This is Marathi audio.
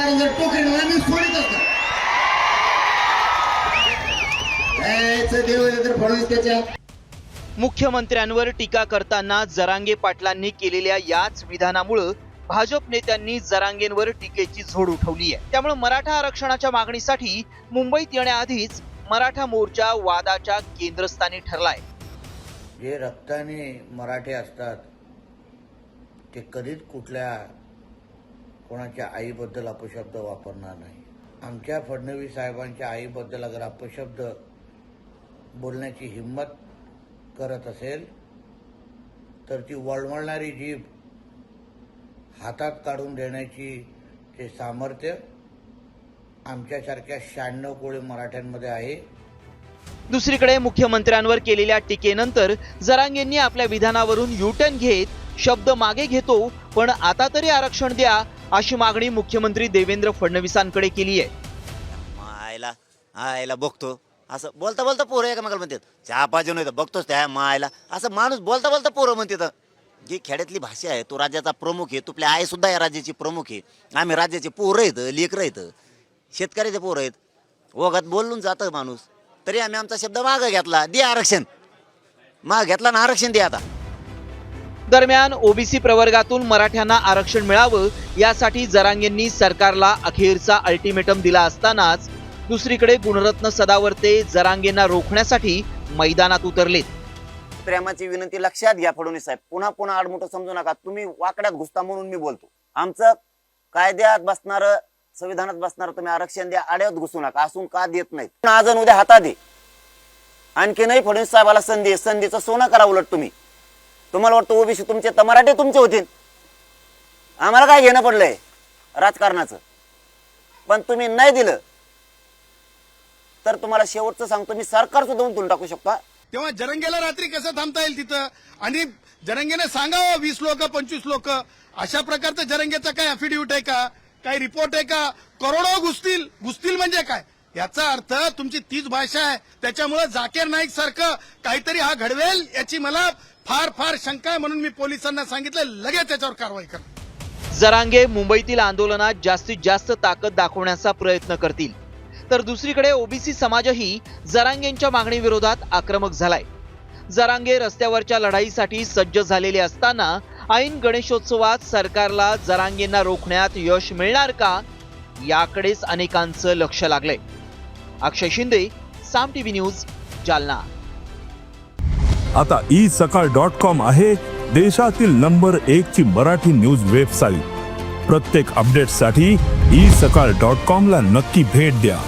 कारण जर टोकरीला मी सोडित असतो यायचं देवेंद्र फडणवीस त्याच्या. मुख्यमंत्र्यांवर टीका करताना जरांगे पाटलांनी केलेल्या याच विधानामुळं भाजप नेत्यांनी जरांगेंवर टीकेची झोड उठवली आहे. त्यामुळे मराठा आरक्षणाच्या मागणीसाठी मुंबईत येण्याआधीच मराठा मोर्चा वादाच्या केंद्रस्थानी ठरलाय. जे रक्ताने मराठे असतात ते कधीच कुठल्या कोणाच्या आईबद्दल अपशब्द वापरणार नाही. आमच्या फडणवीस साहेबांच्या आईबद्दल अगर अपशब्द बोलण्याची हिंमत करत असेल तर ती वळवळणारी जीभ हातात काढून देण्याची ते सामर्थ्य आमच्यासारख्या शहाण्णव कोळी मराठ्यांमध्ये आहे. दुसरीकडे मुख्यमंत्र्यांवर केलेल्या टीकेनंतर जरांगेंनी आपल्या विधानावरून युटर्न घेत शब्द मागे घेतो पण आता तरी आरक्षण द्या अशी मागणी मुख्यमंत्री देवेंद्र फडणवीसांकडे केली आहे. मायला आयला बघतो. असं बोलता बोलता पोरं एकामेकाला म्हणतात चहा पाहिजे नाही तर बघतोच त्या मायला. असं माणूस बोलता बोलता पोरं म्हणतात. जी खेड्यातली भाषा आहे तो राज्याचा प्रमुख आहे तुपल्या आई सुद्धा या राज्याची प्रमुख आहे. आम्ही राज्याचे पोरं आहेत लेकरं आहेत शेतकऱ्याचे पोरं आहेत. ओघात बोलून जातं माणूस. तरी आम्ही आमचा शब्द मागं घेतला दे आरक्षण. माग घेतला ना आरक्षण दे आता. दरम्यान ओबीसी प्रवर्गातून मराठ्यांना आरक्षण मिळावं यासाठी जरांगेंनी सरकारला अखेरचा अल्टिमेटम दिला असतानाच दुसरीकडे गुणरत्न सदावर्ते जरांगेंना रोखण्यासाठी मैदानात उतरलेत. प्रेमाची विनंती लक्षात घ्या फडणवीस साहेब. पुन्हा पुन्हा आडमुठं समजू नका. तुम्ही वाकड्यात घुसता म्हणून मी बोलतो. आमचं कायद्यात बसणार संविधानात बसणार तुम्ही आरक्षण द्या. आड्यात घुसू नका. असून का देत नाहीत? आज उद्या हातात दे आणखीनही फडणवीस साहेबाला संधी संधीचं सोनं करा उलट तुम्ही. तुम्हाला वाटतं ओबीसी तुमचे तर मराठी तुमचे होतील. आम्हाला काय घेणं पडलंय? राजकारणाचं. पण तुम्ही नाही दिलं तर तुम्हाला शेवटचं सांगतो मी सरकार सुद्धा उलटून टाकू शकता. तेव्हा जरंगेला रात्री कसं थांबता येईल तिथं? आणि जरंगेने सांगावं वीस लोक पंचवीस लोक. अशा प्रकारचं जरंगेचा काय अफिडेव्हिट आहे का? काही रिपोर्ट आहे का? करोडो घुसतील. घुसतील म्हणजे काय? याचा अर्थ तुमची तीच भाषा आहे. त्याच्यामुळे जाकीर नाईक सारखं काहीतरी हा घडवेल याची मला फार फार शंका आहे म्हणून मी पोलिसांना सांगितलं. लगेच त्याच्यावर कारवाई करा. जरांगे मुंबईतील आंदोलनात जास्तीत जास्त ताकद दाखवण्याचा प्रयत्न करतील. तर दुसरीकडे ओबीसी समाजही जरांगेंच्या मागणीविरोधात आक्रमक झालाय. जरांगे रस्त्यावरच्या लढाईसाठी सज्ज झालेले असताना ऐन गणेशोत्सवात सरकारला जरांगेंना रोखण्यात यश मिळणार का? याकडेच अनेकांचं लक्ष लागलंय. Akshay Shinde Saam TV news Jalna. आता ई सकाळ डॉट कॉम आहे देशातील नंबर एक ची मराठी न्यूज वेबसाईट. प्रत्येक अपडेटसाठी ई सकाळ डॉट कॉम ला नक्की भेट द्या.